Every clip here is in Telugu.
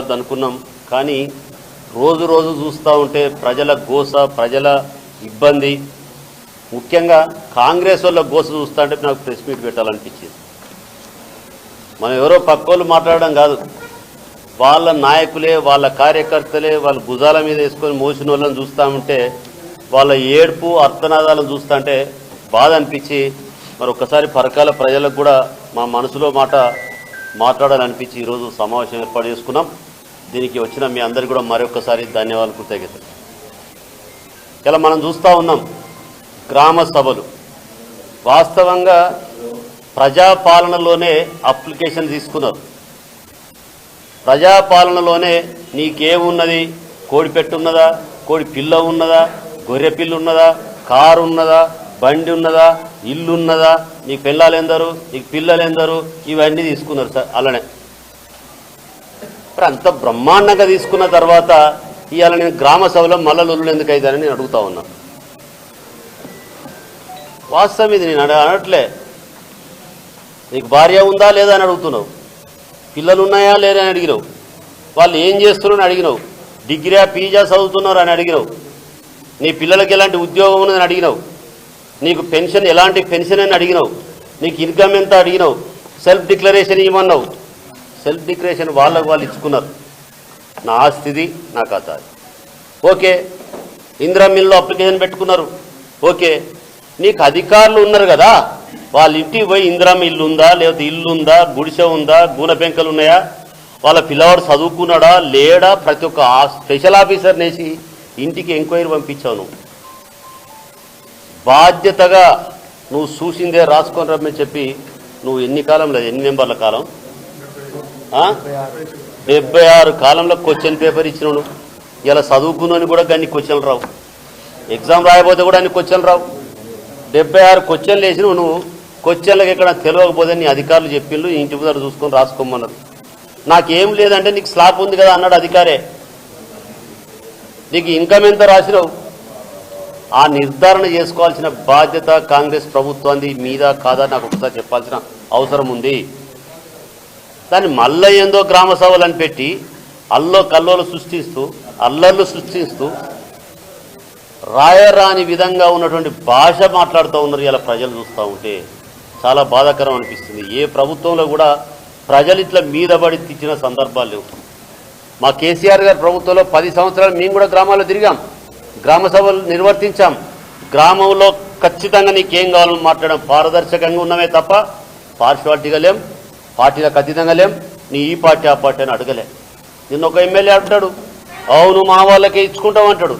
మాట్లాడొద్దు అనుకున్నాం కానీ రోజు రోజు చూస్తూ ఉంటే ప్రజల గోస ప్రజల ఇబ్బంది. ముఖ్యంగా కాంగ్రెస్ వాళ్ళ గోస చూస్తూ ఉంటే నాకు ప్రెస్ మీట్ పెట్టాలనిపించింది. మనం ఎవరో పక్కోళ్ళు మాట్లాడడం కాదు. వాళ్ళ నాయకులే వాళ్ళ కార్యకర్తలే వాళ్ళ భుజాల మీద వేసుకొని మోసిన వాళ్ళని చూస్తూ ఉంటే వాళ్ళ ఏడుపు అర్థనాదాలను చూస్తూ ఉంటే బాధ అనిపించి మరి ఒక్కసారి పరకాల ప్రజలకు కూడా మా మనసులో మాట మాట్లాడాలనిపించి ఈరోజు సమావేశం ఏర్పాటు చేసుకున్నాం. దీనికి వచ్చిన మీ అందరికీ కూడా మరొకసారి ధన్యవాదాలు కృతజ్ఞతలు. ఇలా మనం చూస్తూ ఉన్నాం గ్రామ సభలు. వాస్తవంగా ప్రజాపాలనలోనే అప్లికేషన్ తీసుకున్నారు. ప్రజాపాలనలోనే నీకేమున్నది? కోడి పెట్టున్నదా కోడి పిల్ల ఉన్నదా? గొర్రె పిల్ల ఉన్నదా? కారు ఉన్నదా? బండి ఉన్నదా? ఇల్లు ఉన్నదా? నీకు పిల్లలు ఎందరు? నీకు పిల్లలు ఎందరు? ఇవన్నీ తీసుకున్నారు సార్ అలానే. మరి అంత బ్రహ్మాండంగా తీసుకున్న తర్వాత ఇవాళ నేను గ్రామ సభలో మల్లలుల్లు ఎందుకు అవుతానని నేను అడుగుతా ఉన్నా. వాస్తవం ఇది నేను అనట్లే. నీకు భార్య ఉందా లేదా అని అడుగుతున్నావు. పిల్లలు ఉన్నాయా లేదా అని అడిగినావు. వాళ్ళు ఏం చేస్తున్నారని అడిగినావు. డిగ్రీయా పీజా చదువుతున్నారు అని అడిగినావు. నీ పిల్లలకి ఎలాంటి ఉద్యోగం ఉన్నదని అడిగినావు. నీకు పెన్షన్ ఎలాంటి పెన్షన్ అని అడిగినావు. నీకు ఇన్కమ్ ఎంత అడిగినావు. సెల్ఫ్ డిక్లరేషన్ ఇవ్వమన్నావు. సెల్ఫ్ డిక్లరేషన్ వాళ్ళకు వాళ్ళు ఇచ్చుకున్నారు. నా ఆస్తిది నా కథ ఓకే ఇందిరా మిల్లో అప్లికేషన్ పెట్టుకున్నారు. ఓకే నీకు అధికారులు ఉన్నారు కదా వాళ్ళ ఇంటికి పోయి ఇందిరామ ఇల్లు ఉందా లేకపోతే ఇల్లు ఉందా గుడిసె ఉందా గూన పెంకలు ఉన్నాయా? వాళ్ళ పిల్లవాడు చదువుకున్నాడా లేడా? ప్రతి ఒక్క స్పెషల్ ఆఫీసర్ నేసి ఇంటికి ఎంక్వైరీ పంపించావు నువ్వు. బాధ్యతగా నువ్వు చూసిందే రాసుకొని రమ్మని చెప్పి నువ్వు ఎన్ని కాలం లేదు ఎన్ని నెంబర్ల కాలం? డెబ్బై ఆరు కాలంలో క్వశ్చన్ పేపర్ ఇచ్చినావు ఇలా చదువుకున్నాను కూడా కానీ క్వశ్చన్లు రావు. ఎగ్జామ్ రాయబోతే కూడా అన్ని క్వశ్చన్లు రావు. డెబ్బై ఆరు క్వశ్చన్లు వేసినావు నువ్వు క్వశ్చన్లకు ఎక్కడ తెలియకపోతే నీ అధికారులు చెప్పిండ్రు ఇంటి ముందర చూసుకొని రాసుకోమన్నారు. నాకేం లేదంటే నీకు స్లాబ్ ఉంది కదా అన్నాడు అధికారే. నీకు ఇన్కమ్ ఎంత రాసినావు? ఆ నిర్ధారణ చేసుకోవాల్సిన బాధ్యత కాంగ్రెస్ ప్రభుత్వాన్ని మీద కాదా నాకు ఒకసారి చెప్పాల్సిన అవసరం ఉంది. దాన్ని మల్ల ఏందో గ్రామ సభలను పెట్టి అల్లో కల్లోలు సృష్టిస్తూ అల్లర్లు సృష్టిస్తూ రాయరాని విధంగా ఉన్నటువంటి భాష మాట్లాడుతూ ఉన్నారు ఇలా ప్రజలు చూస్తూ ఉంటే. చాలా బాధాకరం అనిపిస్తుంది. ఏ ప్రభుత్వంలో కూడా ప్రజలు ఇట్లా మీద పడి తెచ్చిన సందర్భాలు లేవు. మా కేసీఆర్ గారి ప్రభుత్వంలో పది సంవత్సరాలు మేము కూడా గ్రామాల్లో తిరిగాం. గ్రామ సభలు నిర్వర్తించాం. గ్రామంలో ఖచ్చితంగా నీకేం కావాలని మాట్లాడడం పారదర్శకంగా ఉన్నామే తప్ప పార్షవాలిటీగా లేం. పార్టీలకు అతీతంగా లేం. నీ ఈ పార్టీ ఆ పార్టీ అని అడగలే. నిన్న ఒక ఎమ్మెల్యే అంటాడు అవును మా వాళ్ళకే ఇచ్చుకుంటాం అంటాడు.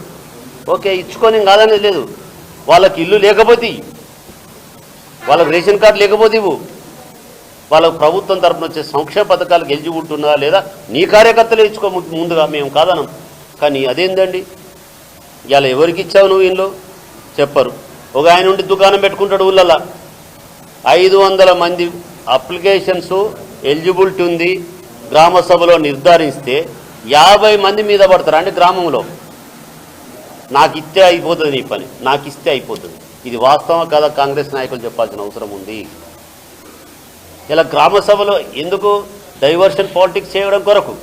ఓకే ఇచ్చుకొని కాదనేది లేదు. వాళ్ళకి ఇల్లు లేకపోతే వాళ్ళకి రేషన్ కార్డు లేకపోతే ఇవ్వు. వాళ్ళకు ప్రభుత్వం తరఫున వచ్చే సంక్షేమ పథకాలకు ఎలిజిబుల్ లేదా నీ కార్యకర్తలే ఇచ్చుకో ముందుగా మేము కాదనం. కానీ అదేందండి? ఇలా ఎవరికి ఇచ్చావు నువ్వు ఇంట్లో చెప్పరు. ఒక ఆయన ఉండి దుకాణం పెట్టుకుంటాడు ఊళ్ళల్లో ఐదు వందల మంది అప్లికేషన్స్ ఎలిజిబిలిటీ ఉంది గ్రామ సభలో నిర్ధారిస్తే యాభై మంది మీద పడతారు అంటే గ్రామంలో? నాకు ఇస్తే అయిపోతుంది నీ పని నాకు ఇస్తే అయిపోతుంది. ఇది వాస్తవం కదా? కాంగ్రెస్ నాయకులు చెప్పాల్సిన అవసరం ఉంది. ఇలా గ్రామ సభలో ఎందుకు డైవర్షన్ పాలిటిక్స్ చేయడం కొరకు?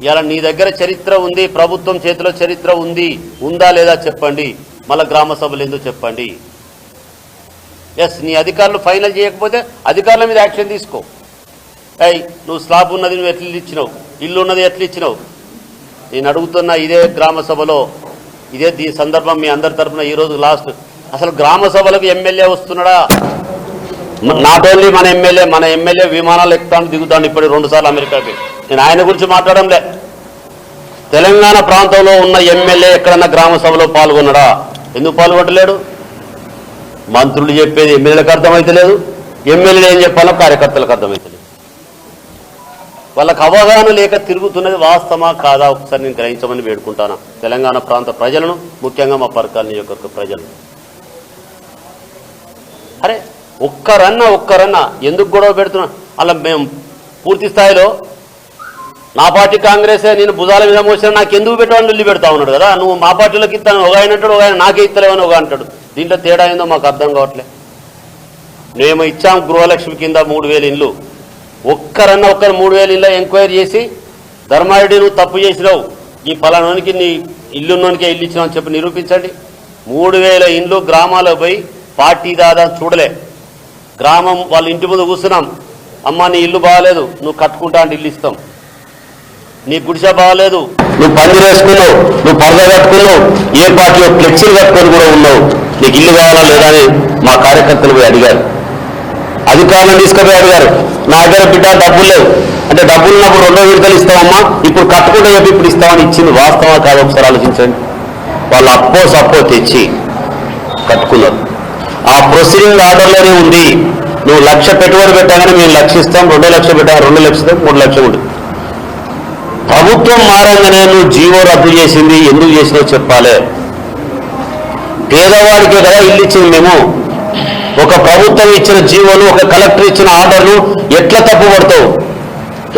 ఇలా నీ దగ్గర చరిత్ర ఉంది ప్రభుత్వం చేతిలో చరిత్ర ఉంది ఉందా లేదా చెప్పండి. మళ్ళీ గ్రామ సభలు ఎందుకు చెప్పండి? ఎస్ నీ అధికారులు ఫైనల్ చేయకపోతే అధికారుల మీద యాక్షన్ తీసుకో. అయ్యి నువ్వు స్లాబ్ ఉన్నది నువ్వు ఎట్లా ఇచ్చినావు? ఇల్లు ఉన్నది ఎట్లా ఇచ్చినావు? నేను అడుగుతున్న ఇదే గ్రామ సభలో ఇదే దీని సందర్భం మీ అందరి తరఫున ఈరోజు లాస్ట్ అసలు గ్రామ సభలకు ఎమ్మెల్యే వస్తున్నాడా? నాట్ ఓన్లీ మన ఎమ్మెల్యే మన ఎమ్మెల్యే విమానాలు ఎక్కుతాను దిగుతాను ఇప్పుడు రెండు సార్లు అమెరికాకి. నేను ఆయన గురించి మాట్లాడంలే. తెలంగాణ ప్రాంతంలో ఉన్న ఎమ్మెల్యే ఎక్కడన్నా గ్రామ సభలో పాల్గొన్నాడా? ఎందుకు పాల్గొనలేడు మంత్రులు చెప్పేది ఎమ్మెల్యేలకు అర్థమైతలేదు ఎమ్మెల్యేలు ఏం చెప్పాలో కార్యకర్తలకు అర్థమైతలేదు వాళ్ళకి అవగాహన లేక తిరుగుతున్నది వాస్తవమా కాదా ఒకసారి నేను గ్రహించమని వేడుకుంటాను. తెలంగాణ ప్రాంత ప్రజలను ముఖ్యంగా మా పరకాల నియోజకవర్గ ప్రజలు అరే ఒక్కరన్నా ఒక్కరన్నా ఎందుకు గొడవ పెడుతున్నా? అలా మేము పూర్తి స్థాయిలో నా పార్టీ కాంగ్రెసే నేను భుజాల మీద మోసిన నాకు ఎందుకు పెట్టవని వెళ్ళి పెడతా ఉన్నాడు కదా? నువ్వు మా పార్టీలోకి ఇస్తాను ఒక ఆయన అంటాడు ఒక ఆయన నాకే ఇస్తలేవని ఒక అంటాడు. దీంట్లో తేడా ఏందో మాకు అర్థం కావట్లే. మేము ఇచ్చాం గృహలక్ష్మి కింద మూడు వేలు ఇండ్లు. ఒక్కరన్నా ఒక్కరు మూడు వేలు ఇళ్ళ ఎంక్వైరీ చేసి ధర్మారెడ్డి నువ్వు తప్పు చేసినావు ఈ ఫలానానికి నీ ఇల్లున్నోనికే ఇల్లు ఇచ్చినావు అని చెప్పి నిరూపించండి. మూడు వేల ఇండ్లు గ్రామాల్లో పోయి పార్టీ దాదా చూడలే. గ్రామం వాళ్ళ ఇంటి ముందు కూర్చున్నాం. అమ్మ నీ ఇల్లు బాగాలేదు నువ్వు కట్టుకుంటా అంటే ఇల్లు ఇస్తాం. నీ గుడిసె బాగాలేదు నువ్వు పంది వేసుకున్నావు నువ్వు పరద కట్టుకున్నావు ఏ పార్టీలో ఫ్లెక్సీలు కట్టుకొని కూడా ఉన్నావు నీకు ఇల్లు కావాలా లేదా అని మా కార్యకర్తలు పోయి అడిగారు. అధికారులను తీసుకుపోయి అడిగారు. నా దగ్గర బిడ్డ డబ్బులు లేవు. అంటే డబ్బులు ఉన్నప్పుడు రెండో విడతలు ఇస్తామమ్మా ఇప్పుడు కట్టుకుంటే చెప్పి ఇప్పుడు ఇస్తామని ఇచ్చింది వాస్తవం కాదు ఒకసారి ఆలోచించండి. వాళ్ళు అప్పో సప్పో తెచ్చి కట్టుకున్నారు. ఆ ప్రొసీడింగ్ ఆర్డర్లోనే ఉంది. నువ్వు లక్ష పెట్టుబడి పెట్టగానే మేము లక్ష ఇస్తాం రెండో లక్ష పెట్టాం రెండు లక్షలు మూడు లక్షలు ఉంటుంది ప్రభుత్వం మారంగానే నువ్వు జీవో రద్దు చేసింది ఎందుకు చేసినావు చెప్పాలి. పేదవాడికే కదా ఇల్లు ఇచ్చింది మేము. ఒక ప్రభుత్వం ఇచ్చిన జీవోలు ఒక కలెక్టర్ ఇచ్చిన ఆర్డర్లు ఎట్లా తప్పు పడతావు?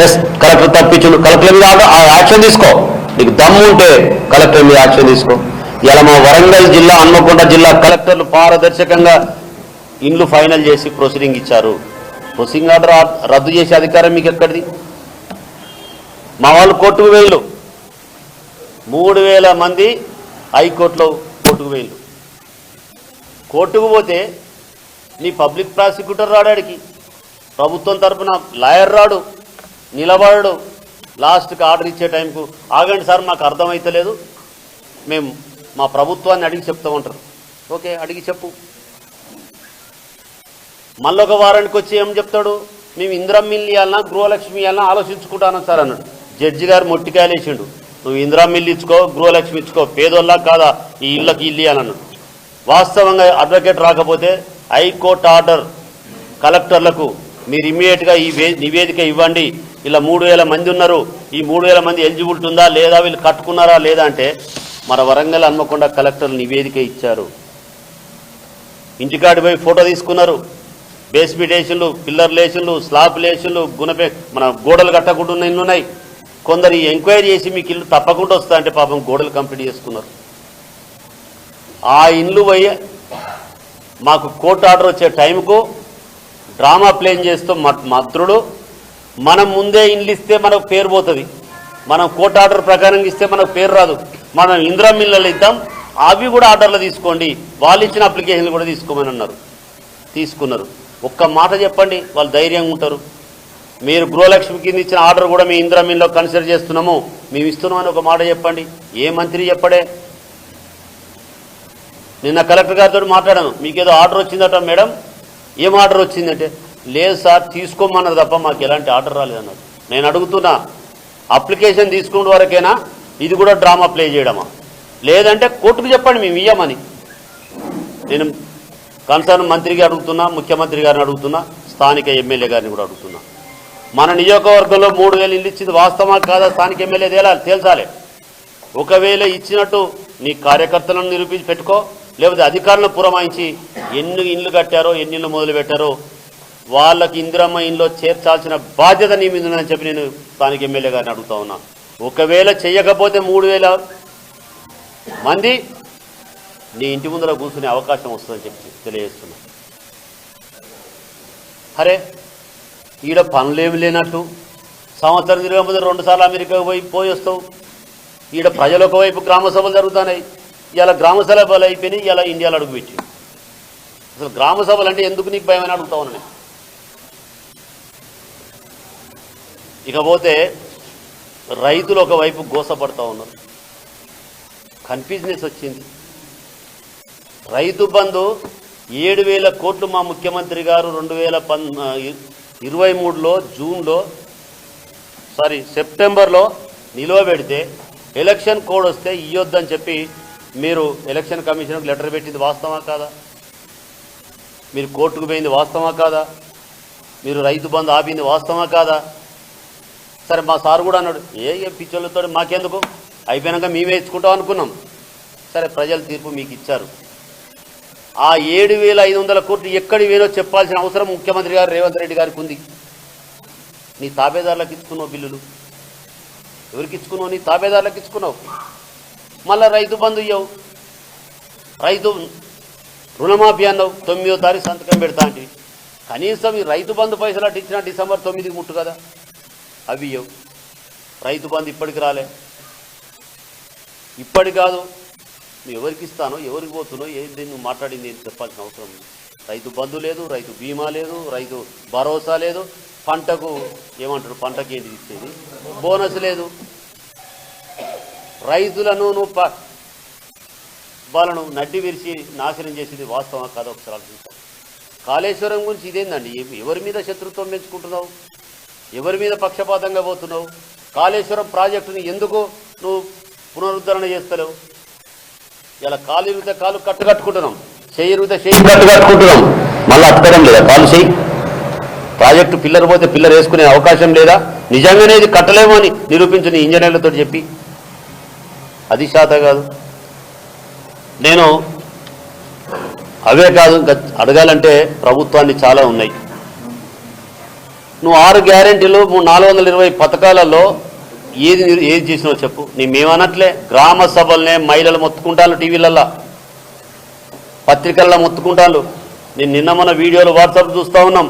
ఎస్ కలెక్టర్ తప్పించు కలెక్టర్ మీద ఆర్డర్- ఆ యాక్షన్ తీసుకో. నీకు దమ్ము ఉంటే కలెక్టర్ మీద యాక్షన్ తీసుకో. ఇలా మా వరంగల్ జిల్లా హన్మకొండ జిల్లా కలెక్టర్లు పారదర్శకంగా ఇండ్లు ఫైనల్ చేసి ప్రొసీడింగ్ ఇచ్చారు. ప్రొసీడింగ్ ఆర్డర్ రద్దు చేసే అధికారం మీకు ఎక్కడిది? మా వాళ్ళు కోర్టుకు వేలు మూడు వేల మంది హైకోర్టులో కోర్టుకు వేలు కోర్టుకు పోతే నీ పబ్లిక్ ప్రాసిక్యూటర్ రాడాడికి ప్రభుత్వం తరపున లాయర్ రాడు నిలబడడు. లాస్ట్కి ఆర్డర్ ఇచ్చే టైంకు ఆగండి సార్ మాకు అర్థమైతలేదు మేము మా ప్రభుత్వాన్ని అడిగి చెప్తామంటారు ఓకే అడిగి చెప్పు. మళ్ళొక ఒక వారానికి వచ్చి ఏం చెప్తాడు? మేము ఇంద్రం మిల్లు ఇవ్వాలన్నా గృహలక్ష్మి ఇవ్వాలన్నా ఆలోచించుకుంటాను సార్ అన్నాడు. జడ్జి గారు మొట్టికాయలేసిండు. నువ్వు ఇందిరం మిల్లు ఇచ్చుకో గృహలక్ష్మి ఇచ్చుకో పేదోళ్ళ కాదా ఈ ఇళ్ళకి ఇల్లు అన్నాడు. వాస్తవంగా అడ్వకేట్ రాకపోతే హైకోర్టు ఆర్డర్ కలెక్టర్లకు మీరు ఇమ్మీడియట్గా ఈ నివేదిక ఇవ్వండి. ఇలా మూడు వేల మంది ఉన్నారు. ఈ మూడు వేల మంది ఎలిజిబిలిటీ ఉందా లేదా వీళ్ళు కట్టుకున్నారా లేదా అంటే మన వరంగల్ హన్మకొండ కలెక్టర్ నివేదిక ఇచ్చారు. ఇంటికాడి పోయి ఫోటో తీసుకున్నారు. బేస్మెంట్ వేసిండ్లు పిల్లర్లు వేసిండ్లు స్లాబ్ వేసిండ్లు గుణపే మన గోడలు కట్టకుండా ఉన్న ఉన్నాయి కొందరు ఎంక్వైరీ చేసి మీకు ఇల్లు తప్పకుండా వస్తా అంటే పాపం గోడలు కంప్లీట్ చేసుకున్నారు. ఆ ఇల్లు పోయి మాకు కోర్టు ఆర్డర్ వచ్చే టైంకు డ్రామా ప్లేన్ చేస్తూ మ- మనం ముందే ఇండ్లు ఇస్తే మనకు పేరు పోతుంది. మనం కోర్టు ఆర్డర్ ప్రకారం ఇస్తే మనకు పేరు రాదు. మనం ఇందిరా మిల్లలు ఇద్దాం అవి కూడా ఆర్డర్లు తీసుకోండి వాళ్ళు ఇచ్చిన అప్లికేషన్లు కూడా తీసుకోమని అన్నారు. తీసుకున్నారు. ఒక్క మాట చెప్పండి వాళ్ళు ధైర్యంగా ఉంటారు. మీరు గృహలక్ష్మి కింద ఇచ్చిన ఆర్డర్ కూడా మీ ఇందిరా మిల్లో కన్సిడర్ చేస్తున్నాము. మేము ఇస్తున్నాం అని ఒక మాట చెప్పండి. ఏ మంత్రి చెప్పడే? నిన్న కలెక్టర్ గారితో మాట్లాడాను. మీకేదో ఆర్డర్ వచ్చిందట మేడం. ఏం ఆర్డర్ వచ్చిందంటే లేదు సార్ తీసుకోమన్నారు తప్ప మాకు ఎలాంటి ఆర్డర్ రాలేదన్నారు. నేను అడుగుతున్నా అప్లికేషన్ తీసుకునే వరకేనా? ఇది కూడా డ్రామా ప్లే చేయడమా? లేదంటే కోర్టుకు చెప్పండి మేము ఇయ్యమని. నేను కన్సర్న్ మంత్రికి అడుగుతున్నా ముఖ్యమంత్రి గారిని అడుగుతున్నా స్థానిక ఎమ్మెల్యే గారిని కూడా అడుగుతున్నా. మన నియోజకవర్గంలో మూడు వేలు ఇల్లు ఇచ్చింది వాస్తవమా కాదా? స్థానిక ఎమ్మెల్యే తేలాలి తేల్చాలి. ఒకవేళ ఇచ్చినట్టు నీ కార్యకర్తలను నిరూపించి పెట్టుకో లేకపోతే అధికారులను పురమాయించి ఎన్ని ఇండ్లు కట్టారో ఎన్ని ఇళ్ళు మొదలు పెట్టారో వాళ్ళకి ఇందిరమ్మ ఇంట్లో చేర్చాల్సిన బాధ్యత నీ మీద ఉందని చెప్పి నేను స్థానిక ఎమ్మెల్యే గారిని అడుగుతా ఉన్నా. ఒకవేళ చేయకపోతే మూడు వేల మంది నీ ఇంటి ముందర కూర్చునే అవకాశం వస్తుందని చెప్పి తెలియజేస్తున్నా. అరే ఈడ పనులేమి లేనట్టు. సంవత్సరం తిరగకపోతే రెండు సార్లు అమెరికాకు పోయి పోయి వస్తావు. ఈడ ప్రజలు ఒకవైపు గ్రామ సభలు జరుగుతున్నాయి. ఇలా గ్రామ సభలు అయిపోయినాయి ఇలా ఇండియాలో అడుగుపెట్టి అసలు గ్రామ సభలు అంటే ఎందుకు నీకు భయమని అడుగుతా ఉన్నాను ఇకపోతే రైతులు ఒకవైపు గోసపడతా ఉన్నారు. కన్ఫ్యూజ్నెస్ వచ్చింది. రైతు బంధు ఏడు వేల కోట్లు మా ముఖ్యమంత్రి గారు రెండు వేల పన్ ఇరవై మూడులో జూన్లో సారీ సెప్టెంబర్లో నిలువ పెడితే ఎలక్షన్ కోడ్ వస్తే ఇయ్యొద్దని చెప్పి మీరు ఎలక్షన్ కమిషన్కి లెటర్ పెట్టింది వాస్తవా కాదా? మీరు కోర్టుకు పోయింది వాస్తవా కాదా? మీరు రైతు బంధు ఆపింది వాస్తవా కాదా? సరే మా సార్ కూడా అన్నాడు ఏ ఏ పిచ్చోళ్ళతో మాకెందుకు? అయిపోయినాక మేమే ఇచ్చుకుంటాం అనుకున్నాం. సరే ప్రజల తీర్పు మీకు ఇచ్చారు. ఆ ఏడు వేల ఐదు వందల కోట్లు ఎక్కడి వేనో చెప్పాల్సిన అవసరం ముఖ్యమంత్రి గారు రేవంత్ రెడ్డి గారికి ఉంది. నీ తాబేదారులకు ఇచ్చుకున్నావు బిల్లులు. ఎవరికి ఇచ్చుకున్నావు? నీ తాబేదారులకు ఇచ్చుకున్నావు. మళ్ళా రైతు బంధు ఇవ్వవు రైతు రుణమాఫీ అన్నావు. తొమ్మిదో తారీఖు సంతకం పెడతా అంటే. కనీసం ఈ రైతు బంధు పైసలు అటు ఇచ్చిన డిసెంబర్ తొమ్మిదికి ముట్టు కదా. అవి ఇవ్వవు రైతు బంధు ఇప్పటికి రాలే. ఇప్పటి కాదు నువ్వు ఎవరికి ఇస్తానో ఎవరికి పోతున్నో ఏంది నువ్వు మాట్లాడింది ఏంటి చెప్పాల్సిన అవసరం ఉంది రైతు బంధు లేదు రైతు బీమా లేదు రైతు భరోసా లేదు. పంటకు ఏమంటారు పంటకి ఏంటి ఇచ్చేది? బోనస్ లేదు. రైతులను నువ్వు ప- వాళ్ళను నడ్డి విరిచి నాశనం చేసేది వాస్తవం కాదు ఒకసారి ఆలోచించాలి. కాళేశ్వరం గురించి ఇదేందండి? ఎవరి మీద శత్రుత్వం పెంచుకుంటున్నావు? ఎవరి మీద పక్షపాతంగా పోతున్నావు? కాళేశ్వరం ప్రాజెక్టుని ఎందుకు నువ్వు పునరుద్ధరణ చేస్తలేవు? ఇలా కాలు ఇరుగుతే కాలు కట్టు కట్టుకుంటున్నాం. చేయి ఇరుగుతే చేయి కట్టు కట్టుకుంటున్నాం. మళ్ళీ అత్తడం లేదా? కాలు చేయి. ప్రాజెక్టు పిల్లర్ పోతే పిల్లర్ వేసుకునే అవకాశం లేదా? నిజంగానే ఇది కట్టలేమో అని నిరూపించిన ఇంజనీర్లతో చెప్పి. అది శాత కాదు. నేను అవే కాదు ఇంకా అడగాలంటే ప్రభుత్వాన్ని చాలా ఉన్నాయి. నువ్వు ఆరు గ్యారెంటీలు మూడు నాలుగు వందల ఇరవై పథకాలలో ఏది ఏది చేసినావు చెప్పు. నీ మేమనట్లే గ్రామ సభలనే మహిళలు మొత్తుకుంటాను టీవీలల్లో. పత్రికల్లో మొత్తుకుంటాను నేను నిన్న మన వీడియోలు వాట్సాప్ చూస్తూ ఉన్నాం.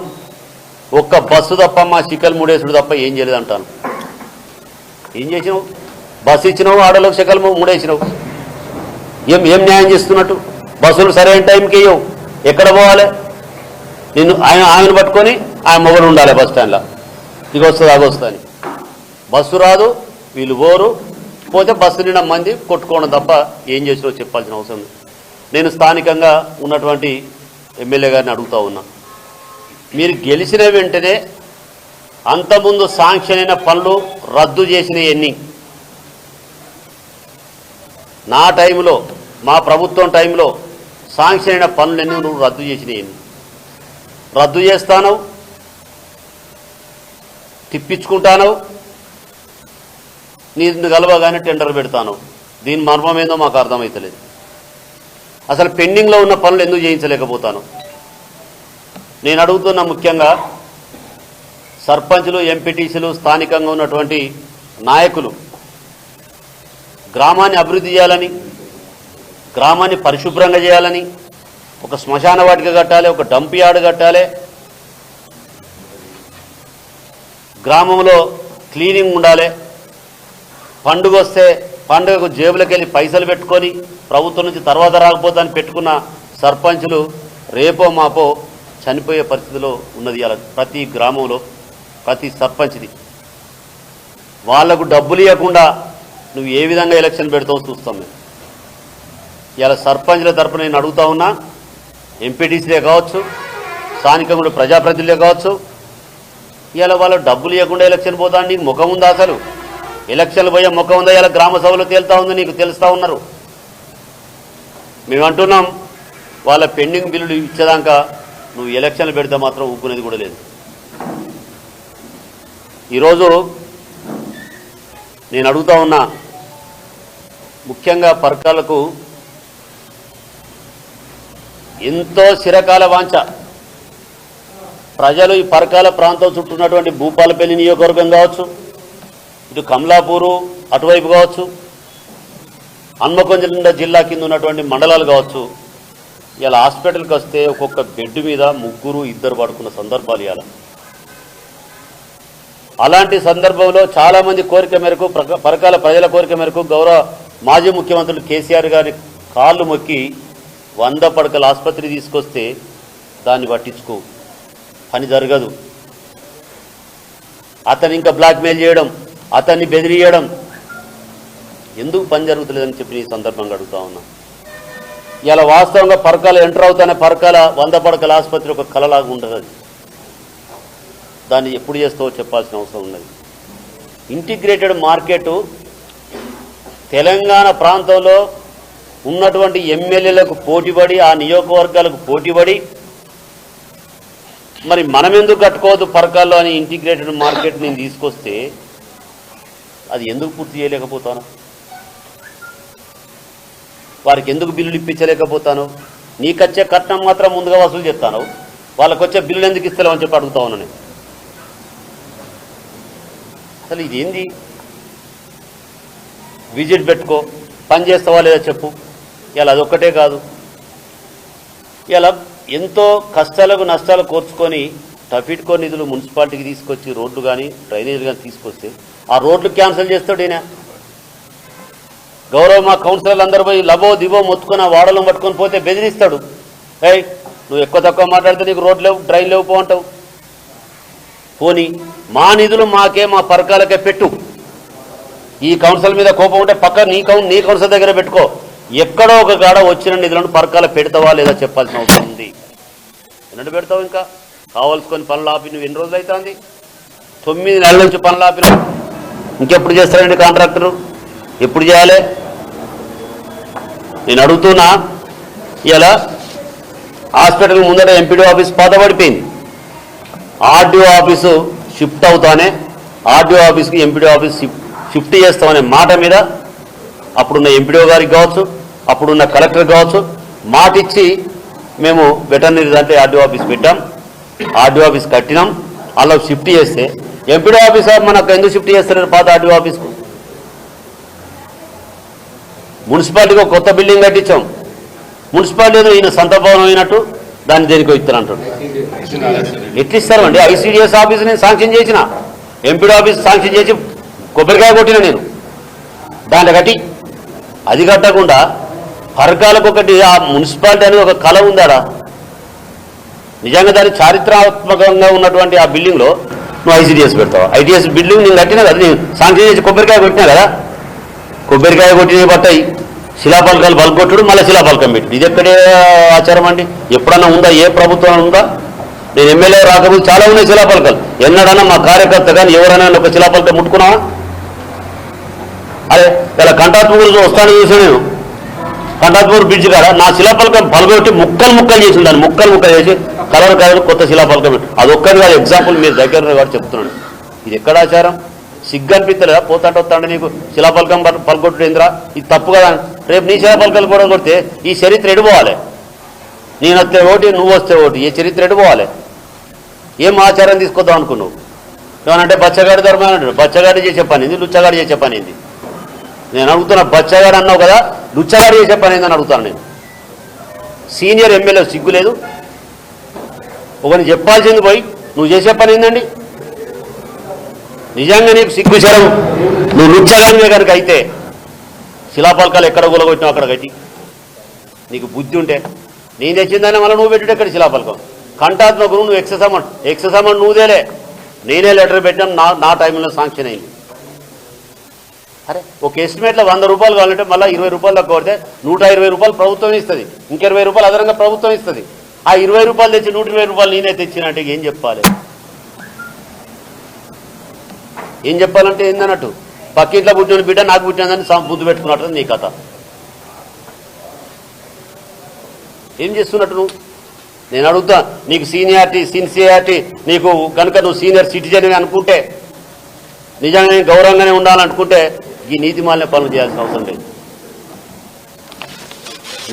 ఒక్క బస్సు తప్ప మా చిక్కలు మూడేసుడు తప్ప ఏం చేయలేదు అంటాను ఏం చేసినావు? బస్సు ఇచ్చినావు ఆడలోకి చిక్కలు మూడేసినావు. ఏం ఏం న్యాయం చేస్తున్నట్టు? బస్సులు సరైన టైంకి ఇవ్వవు ఎక్కడ పోవాలి? నిన్ను ఆయన ఆమెను పట్టుకొని ఆయన మొగలు ఉండాలి బస్ స్టాండ్లో. ఇది వస్తుంది అది వస్తుంది అని. బస్సు రాదు వీళ్ళు పోరు. పోతే బస్సు నిండా మంది కొట్టుకోవడం తప్ప ఏం చేసినో చెప్పాల్సిన అవసరం నేను స్థానికంగా ఉన్నటువంటి ఎమ్మెల్యే గారిని అడుగుతా ఉన్నా. మీరు గెలిచిన వెంటనే అంతకుముందు శాంక్షన్ అయిన పనులు రద్దు చేసిన ఎన్ని? నా టైంలో మా ప్రభుత్వం టైంలో శాంక్షన్ అయిన పనులన్నీ నువ్వు రద్దు చేసినాయి రద్దు చేస్తాను తిప్పించుకుంటానవు నిన్ను కలవగానే టెండర్ పెడతాను. దీని మర్మం ఏందో మాకు అర్థమవుతలేదు అసలు పెండింగ్లో ఉన్న పనులు ఎందుకు చేయించలేకపోతాను? నేను అడుగుతున్న ముఖ్యంగా సర్పంచ్లు ఎంపీటీసీలు స్థానికంగా ఉన్నటువంటి నాయకులు గ్రామాన్ని అభివృద్ధి చేయాలని గ్రామాన్ని పరిశుభ్రంగా చేయాలని ఒక శ్మశాన వాటిక కట్టాలి ఒక డంప్ యార్డ్ కట్టాలి. గ్రామంలో క్లీనింగ్ ఉండాలి. పండుగ వస్తే పండుగకు జేబులకు వెళ్ళి పైసలు పెట్టుకొని ప్రభుత్వం నుంచి తర్వాత రాకపోతే పెట్టుకున్న సర్పంచులు రేపో మాపో చనిపోయే పరిస్థితిలో ఉన్నది అలా ప్రతి గ్రామంలో ప్రతి సర్పంచ్ది. వాళ్ళకు డబ్బులు ఇవ్వకుండా నువ్వు ఏ విధంగా ఎలక్షన్ పెడతావు చూస్తాం మేము. ఇలా సర్పంచ్ల తరపున నేను అడుగుతా ఉన్నా ఎంపీటీసీలే కావచ్చు స్థానికంగా ప్రజాప్రతినిధులే కావచ్చు ఇలా వాళ్ళు డబ్బులు ఇవ్వకుండా ఎలక్షన్ పోతా నీకు ముఖం ఉందా అసలు? ఎలక్షన్లు పోయే ముఖం ఉందా? ఇలా గ్రామ సభలో తేలుతా ఉంది నీకు తెలుస్తూ ఉన్నారు. మేము అంటున్నాం వాళ్ళ పెండింగ్ బిల్లులు ఇచ్చేదాకా నువ్వు ఎలక్షన్లు పెడితే మాత్రం ఊపుకునేది కూడా లేదు. ఈరోజు నేను అడుగుతా ఉన్నా ముఖ్యంగా పర్కాలకు ఎంతో చిరకాల వాంఛ. ప్రజలు ఈ పరకాల ప్రాంతం చుట్టూ ఉన్నటువంటి భూపాలపల్లి నియోజకవర్గం కావచ్చు ఇటు కమలాపూరు అటువైపు కావచ్చు హన్మకొండ జిల్లా కింద ఉన్నటువంటి మండలాలు కావచ్చు ఇలా హాస్పిటల్కి వస్తే ఒక్కొక్క బెడ్ మీద ముగ్గురు ఇద్దరు పడుకున్న సందర్భాలు ఇవాళ. అలాంటి సందర్భంలో చాలామంది కోరిక మేరకు పరకాల ప్రజల కోరిక మేరకు గౌరవ మాజీ ముఖ్యమంత్రులు కేసీఆర్ గారి కాళ్ళు మొక్కి వంద పడకల ఆసుపత్రి తీసుకొస్తే దాన్ని పట్టించుకో. పని జరగదు. అతను ఇంకా బ్లాక్మెయిల్ చేయడం. అతన్ని బెదిరియడం. ఎందుకు పని జరుగుతలేదని చెప్పి ఈ సందర్భంగా అడుగుతా ఉన్నా. ఇలా వాస్తవంగా పరకాల ఎంటర్ అవుతానే పరకాల వంద పడకల ఆసుపత్రి ఒక కలలాగా ఉంటుంది అది. దాన్ని ఎప్పుడు చేస్తావో చెప్పాల్సిన అవసరం ఉన్నది ఇంటిగ్రేటెడ్ మార్కెట్ తెలంగాణ ప్రాంతంలో ఉన్నటువంటి ఎమ్మెల్యేలకు పోటీపడి ఆ నియోజకవర్గాలకు పోటీపడి మరి మనం ఎందుకు కట్టుకోవద్దు పరకాల్లో అని ఇంటిగ్రేటెడ్ మార్కెట్ నేను తీసుకొస్తే అది ఎందుకు పూర్తి చేయలేకపోతాను? వారికి ఎందుకు బిల్లులు ఇప్పించలేకపోతాను? నీకొచ్చే కట్నం మాత్రం ముందుగా వసూలు చేస్తాను. వాళ్ళకి వచ్చే బిల్లులు ఎందుకు ఇస్తలేవు అని చెప్పి అడుగుతా ఉన్నాను నేను. అసలు ఇది ఏంది? విజిట్ పెట్టుకో. పని చేస్తావా లేదా చెప్పు. ఇలా అదొక్కటే కాదు. ఇలా ఎంతో కష్టాలకు నష్టాలు కోర్చుకొని టఫిట్కో నిధులు మున్సిపాలిటీకి తీసుకొచ్చి రోడ్లు కానీ డ్రైనేజీలు కానీ తీసుకొస్తే ఆ రోడ్లు క్యాన్సిల్ చేస్తాడు ఈయన. గౌరవ మా కౌన్సిలర్లు అందరూ పోయి లబో దిబో మొత్తుకొని ఆ వాడలను పట్టుకొని పోతే బెదిరిస్తాడు. ఏ నువ్వు ఎక్కువ తక్కువ మాట్లాడితే నీకు రోడ్ లేవు డ్రైన్ లేవు పోంటావు పోనీ పోని మా నిధులు మాకే మా పరకాలకే పెట్టు. ఈ కౌన్సిల్ మీద కోపం ఉంటే పక్క నీ కౌన్ నీ కౌన్సిల్ దగ్గర పెట్టుకో. ఎక్కడో ఒక కాడ వచ్చిన నిధులను పరకాల పెడతావా లేదా చెప్పాల్సిన అవసరం ఉంది. ఎన్నడు పెడతావు ఇంకా? కావాల్సుకొని పనులు ఆపి నువ్వు ఎన్ని రోజులు అవుతుంది తొమ్మిది నెలల నుంచి పనులు ఆపిన ఇంకెప్పుడు చేస్తారండి కాంట్రాక్టరు? ఎప్పుడు చేయాలి? నేను అడుగుతున్నా ఇలా హాస్పిటల్ ముందర ఎంపీడీ ఆఫీస్ పాతబడిపోయింది ఆర్డీఓ ఆఫీసు షిఫ్ట్ అవుతానే ఆర్డీఓ ఆఫీస్కి ఎంపీడీ ఆఫీస్ షిఫ్ట్ చేస్తామనే మాట మీద అప్పుడున్న ఎంపీడీఓ గారికి కావచ్చు అప్పుడున్న కలెక్టర్ కావచ్చు మాట ఇచ్చి మేము వెటర్నరీ దాంట్లో ఆర్డీఓ ఆఫీస్ పెట్టాం. ఆర్డీఓ ఆఫీస్ కట్టినాం. అలా షిఫ్ట్ చేస్తే ఎంపీడీ ఆఫీసర్ మనకు ఎందుకు షిఫ్ట్ చేస్తున్నారు పాత ఆర్డీఓ ఆఫీస్కు మున్సిపాలిటీకి ఒక కొత్త బిల్డింగ్ కట్టించాం. మున్సిపాలిటీ ఈయన సొంత భవనం అయినట్టు దాన్ని దేనికి ఇస్తారు అంటాడు. ఎట్లా ఇస్తారండి ఐసీడీఎస్ ఆఫీస్ నేను శాంక్షన్ చేసిన. ఎంపీడీ ఆఫీస్ శాంక్షన్ చేసి కొబ్బరికాయ కొట్టిన నేను. దాంట్లో కట్టి అది కట్టకుండా పరకాలకు ఒకటి ఆ మున్సిపాలిటీ అనేది ఒక కళ ఉందారా? నిజంగా దాని చారిత్రాత్మకంగా ఉన్నటువంటి ఆ బిల్డింగ్లో నువ్వు ఐసీడీఎస్ పెడతావు? ఐటీఎస్ బిల్డింగ్ నేను కట్టినా కదా నేను శాంక్షన్ చేసి కొబ్బరికాయ కొట్టినా కదా? కొబ్బరికాయ కొట్టినవి పడతాయి. శిలాపలకాలు బలకొట్టుడు మళ్ళీ శిలాపలకం పెట్టుడు ఇది ఎక్కడే ఆచారం అండి? ఎప్పుడన్నా ఉందా? ఏ ప్రభుత్వం ఉందా? నేను ఎమ్మెల్యే రాకముందు చాలా ఉన్నాయి శిలాపలకాలు ఎన్నడన్నా మా కార్యకర్త కానీ ఎవరైనా ఒక శిలాపలకం ముట్టుకున్నావా? అదే ఇలా కంటాత్మూరు వస్తాను చూసాను నేను. కంటాత్మూరు బ్రిడ్జ్ కాడ నా శిలాపలకం పలగొట్టి ముక్కలు ముక్కలు చేసి దాన్ని ముక్కలు ముక్కలు చేసి కలర్ కలర్ కొత్త శిలాపలకం పెట్టు. అది ఒక్కటి కాదు ఎగ్జాంపుల్ మీరు దగ్గర కాబట్టి చెప్తున్నాను. ఇది ఎక్కడ ఆచారం? సిగ్గు అనిపిస్తలేదా పోతాంటే నీకు శిలాపలకం పల్- ఇది తప్పు కదా. రేపు నీ శిలాపలకాలు కూడా కొడితే ఈ చరిత్ర ఎడిపోవాలి నేను వస్తే ఓటి నువ్వు వస్తే ఓటి. ఈ చరిత్ర ఎడిపోవాలి ఏం ఆచారం తీసుకొద్దాం అనుకున్నావు? ఏమనంటే బచ్చగాడి ధర్మం అంటాడు బచ్చగాడి చేసే పని ఇది లుచ్చగాడి చేసే పని ఏంది? నేను అడుగుతున్నా బచ్చగాడు అన్నావు కదా లుచ్చగాడు చేసే పని ఏందని అడుగుతాను నేను. సీనియర్ ఎమ్మెల్యే సిగ్గు లేదు. ఒకరిని చెప్పాల్సింది పోయి నువ్వు చేసే పని ఏందండి? నిజంగా నీకు సిగ్గు శరం నువ్వు లుచ్చగానివే కనుక అయితే శిలాపలకాలు ఎక్కడ కూలగొట్టినావు అక్కడ కట్టి? నీకు బుద్ధి ఉంటే నేను తెచ్చిందని మళ్ళీ నువ్వు పెట్టుడు ఎక్కడ శిలాపలకం కంటాత్మకు నువ్వు ఎక్సెస్ అమౌంట్ ఎక్సెస్ అమౌంట్ నువ్వుదేలే. నేనే లెటర్ పెట్టాను నా నా టైంలో శాంక్షన్ అయింది. అరే ఒక ఎస్టిమేట్లో వంద రూపాయలు కావాలంటే మళ్ళీ ఇరవై రూపాయలు తక్కువ పడితే నూట ఇరవై రూపాయలు ప్రభుత్వం ఇస్తుంది. ఇంక ఇరవై రూపాయలు అదనంగా ప్రభుత్వం ఇస్తుంది. ఆ ఇరవై రూపాయలు తెచ్చి నూట ఇరవై రూపాయలు నేనే తెచ్చినట్టు ఏం చెప్పాలి? ఏం చెప్పాలంటే ఏందన్నట్టు? పక్కింట్లో పుట్టిన బిడ్డ నాకు పుట్టినదని సం- బుద్ధి పెట్టుకున్నట్టు నీ కథ. ఏం చేస్తున్నట్టు నువ్వు? నేను అడుగుతా నీకు సీనియారిటీ సిన్సియారిటీ నీకు కనుక నువ్వు సీనియర్ సిటిజన్ అనుకుంటే నిజంగా నేను గౌరవంగానే ఉండాలనుకుంటే ఈ నీతి మాలిన పనులు చేయాల్సిన అవసరం లేదు.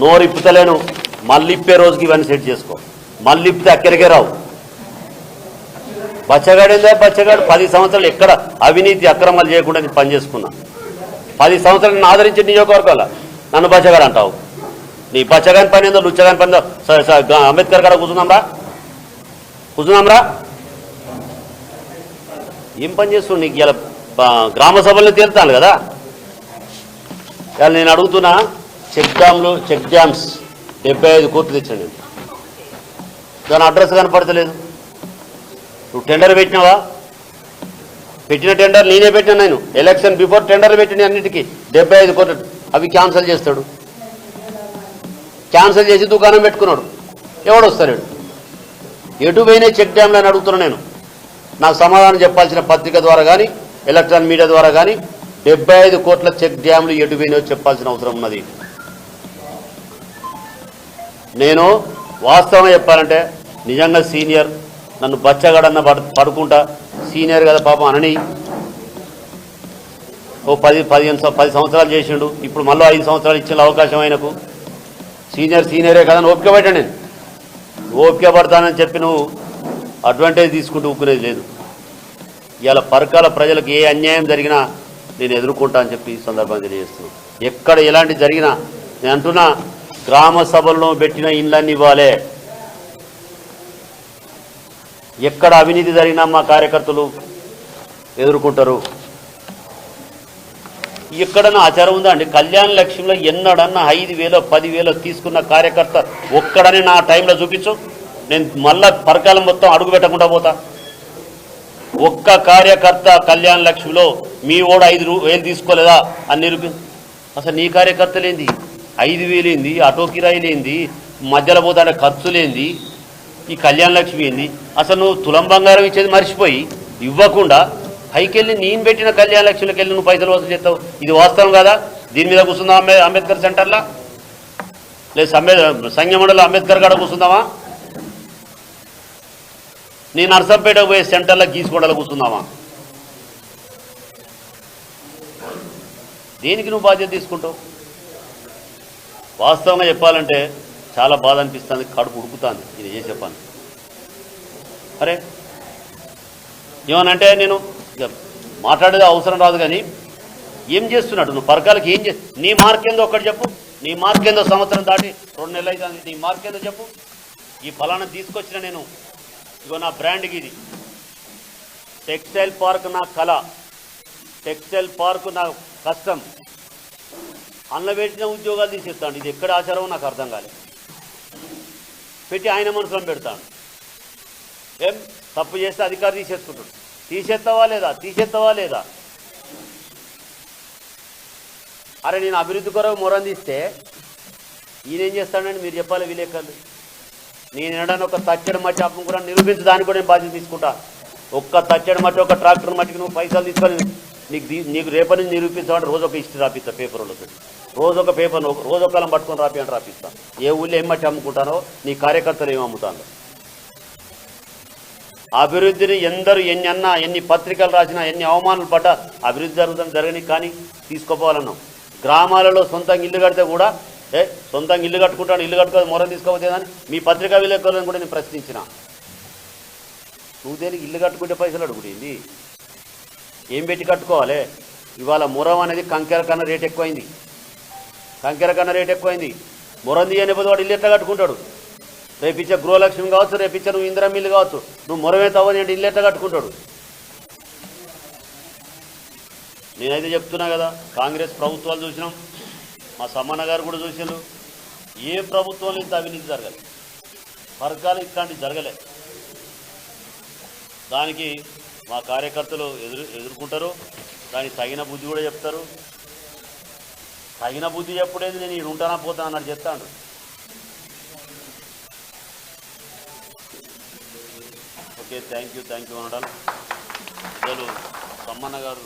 నోరిప్పుతలేను మళ్ళిప్పే మళ్ళీ ఇప్పే రోజుకి ఇవన్నీ సెట్ చేసుకో. మళ్ళీ ఇప్పితే అక్కడికే రావు. బచ్చగాడిందే బచ్చగాడు? పది సంవత్సరాలు ఎక్కడ అవినీతి అక్రమాలు చేయకుండా నేను పనిచేసుకున్నా పది సంవత్సరాలు నన్ను ఆదరించి నియోజకవర్గాల. నన్ను బచ్చగాడు అంటావు. నీ బచ్చగాని పని ఏందో లుచ్చగాని పని ఏందో అంబేద్కర్ గారు కూర్చున్నాంరా? కూర్చున్నాంరా? ఏం పని చేస్తున్నావు నీకు ఇలా గ్రామ సభల్లో తీరుతాను కదా. ఇవాళ నేను అడుగుతున్నా చెక్ డ్యామ్లు చెక్ డ్యామ్స్ డెబ్బై ఐదు కోట్లు తెచ్చాను నేను. దాని అడ్రస్ కనపడతలేదు. నువ్వు టెండర్ పెట్టినావా? పెట్టిన టెండర్ నేనే పెట్టినా నేను. ఎలక్షన్ బిఫోర్ టెండర్ పెట్టిన అన్నిటికీ డెబ్బై ఐదు కోట్లు అవి క్యాన్సిల్ చేస్తాడు. క్యాన్సిల్ చేసి దుకాణం పెట్టుకున్నాడు. ఎవడు వస్తాడు ఎటు పోయినా చెక్ డ్యామ్లు అని అడుగుతున్నా నేను. నాకు సమాధానం చెప్పాల్సిన పత్రిక ద్వారా కానీ ఎలక్ట్రాన్ మీడియా ద్వారా కానీ డెబ్బై ఐదు కోట్ల చెక్ డ్యామ్లు ఎటుపోయినో చెప్పాల్సిన అవసరం ఉన్నది. నేను వాస్తవం చెప్పాలంటే నిజంగా సీనియర్ నన్ను బచ్చగాడన్న పడు పడుకుంటా. సీనియర్ కదా పాపం అనని. ఓ పది పదిహేను పది సంవత్సరాలు చేసిండు. ఇప్పుడు మళ్ళీ ఐదు సంవత్సరాలు ఇచ్చిన అవకాశం ఆయనకు. సీనియర్ సీనియరే కదా ఓపిక పడ్డా నేను. ఓపిక పడతానని చెప్పి నువ్వు అడ్వాంటేజ్ తీసుకుంటూ ఊక్కునేది లేదు. ఇవాళ పరకాల ప్రజలకు ఏ అన్యాయం జరిగినా నేను ఎదుర్కొంటా అని చెప్పి ఈ సందర్భంగా తెలియజేస్తున్నాను. ఎక్కడ ఎలాంటి జరిగినా నేను అంటున్నా గ్రామ సభల్లో పెట్టిన ఇండ్లన్నీ ఇవ్వాలే. ఎక్కడ అవినీతి జరిగినా మా కార్యకర్తలు ఎదుర్కొంటారు. ఎక్కడన్నా ఆచారం ఉందా అండి? కళ్యాణ లక్ష్యంలో ఎన్నడన్నా ఐదు వేలో పదివేలో తీసుకున్న కార్యకర్త ఒక్కడని నా టైంలో చూపించు. నేను మళ్ళా పరకాలం మొత్తం అడుగు పెట్టకుండా పోతా. ఒక్క కార్యకర్త కళ్యాణ లక్ష్మిలో మీ ఓడు ఐదు రూ- వేలు తీసుకోలేదా? అని నిరూపి అసలు నీ కార్యకర్తలేంది? ఐదు వేలేంది ఆటో కిరాయిలేంది మధ్యలో పోతాడే ఖర్చులేంది ఈ కళ్యాణ లక్ష్మి ఏంది? అసలు నువ్వు తులం బంగారం ఇచ్చేది మర్చిపోయి ఇవ్వకుండా పైకెళ్ళి నేను పెట్టిన కళ్యాణ లక్ష్మికి వెళ్ళి నువ్వు పైసలు వసూలు చేస్తావు. ఇది వాస్తవం కదా? దీని మీద కూర్చుందాం అంబేద్కర్ సెంటర్లా? లేదు సంబే సంఘమండలి అంబేద్కర్ కాడ కూర్చుందామా? నేను నర్సంపేట పోయే సెంటర్లో గీసుకోవడాలు కూర్చున్నావా దేనికి నువ్వు బాధ్యత తీసుకుంటావు? వాస్తవంగా చెప్పాలంటే చాలా బాధ అనిపిస్తుంది కడుపు ఉడుకుతుంది ఇది చేసే పని. అరే ఏమనంటే నేను మాట్లాడేది అవసరం రాదు కానీ ఏం చేస్తున్నాడు? నువ్వు పరకాలకి ఏం చే నీ మార్క్ ఏందో ఒకటి చెప్పు. నీ మార్క్ ఏందో సంవత్సరం దాటి రెండు నెలలు అవుతుంది నీ మార్క్ ఏందో చెప్పు. ఈ ఫలానా తీసుకొచ్చిన నేను ఇగో నా బ్రాండ్కి ఇది. టెక్స్టైల్ పార్క్ నా కళ. టెక్స్టైల్ పార్క్ నా కష్టం. అన్న పెట్టిన ఉద్యోగాలు తీసేస్తాడు. ఇది ఎక్కడ ఆచారమో నాకు అర్థం కాలేదు పెట్టి ఆయన మనసులో పెడతాడు. ఏం? తప్పు చేస్తే అధికారి తీసేసుకుంటాడు. తీసేస్తావా లేదా? తీసేస్తావా లేదా? అరే నేను అభివృద్ధి కొరకు మొరందిస్తే ఈయన ఏం చేస్తాడని మీరు చెప్పాలి విలేకరులు నేను ఎనడానికి ఒక తచ్చడి మట్టి అప్పు కూడా నిరూపించడానికి కూడా నేను బాధ్యత తీసుకుంటా. ఒక్క తచ్చడి మట్టి ఒక ట్రాక్టర్ మట్టికి నువ్వు పైసలు తీసుకొని నీకు నీకు రేపటి నుంచి నిరూపించామంటే రోజు ఒక హిస్టరీ రాపిస్తా పేపర్లో రోజు ఒక పేపర్ రోజు ఒక కాలం పట్టుకొని రాపి అని రాపిస్తా. ఏ ఊళ్ళో ఏం మట్టి అమ్ముకుంటానో నీ కార్యకర్తలు ఏం అమ్ముతానో అభివృద్ధిని ఎందరు ఎన్ని అన్నా ఎన్ని పత్రికలు రాసినా ఎన్ని అవమానాలు పడ్డా అభివృద్ధి జరుగుతుంది జరగని కానీ తీసుకోపోవాలన్నాం గ్రామాలలో సొంతంగా ఇల్లు కడితే కూడా ఏ సొంతంగా ఇల్లు కట్టుకుంటాను ఇల్లు కట్టుకోవాలి మొర తీసుకోవద్దేదని మీ పత్రికా విలేకరులను కూడా నేను ప్రశ్నించిన. నువ్వు దేనికి ఇల్లు కట్టుకుంటే పైసలు అడుగుడింది? ఏం పెట్టి కట్టుకోవాలి? ఇవాళ మొరం అనేది కంకెర కన్నా రేట్ ఎక్కువైంది. కంకెర కన్నా రేట్ ఎక్కువైంది. మురం పోతే వాడు ఇల్లు ఎట్లా కట్టుకుంటాడు? రేపు ఇచ్చే గృహలక్ష్మి కావచ్చు రేపు ఇచ్చే నువ్వు ఇందిరా మిల్లు కావచ్చు నువ్వు మొరమే తవ్వని అంటే ఇల్లు ఎట్లా కట్టుకుంటాడు? నేనైతే చెప్తున్నా కదా కాంగ్రెస్ ప్రభుత్వాలు చూసినాం. మా సమ్మన్న గారు కూడా చూసారు ఏ ప్రభుత్వంలో ఇంత అవినీతి జరగలేదు వర్గాలు ఇట్లాంటివి జరగలే. దానికి మా కార్యకర్తలు ఎదురు ఎదుర్కొంటారు. దానికి తగిన బుద్ధి కూడా చెప్తారు. తగిన బుద్ధి చెప్పుడేది? నేను ఈడు ఉంటానా పోతా అన్నట్టు చెప్తాను okay thank you thank you అనడం ప్రజలు సమ్మన్న గారు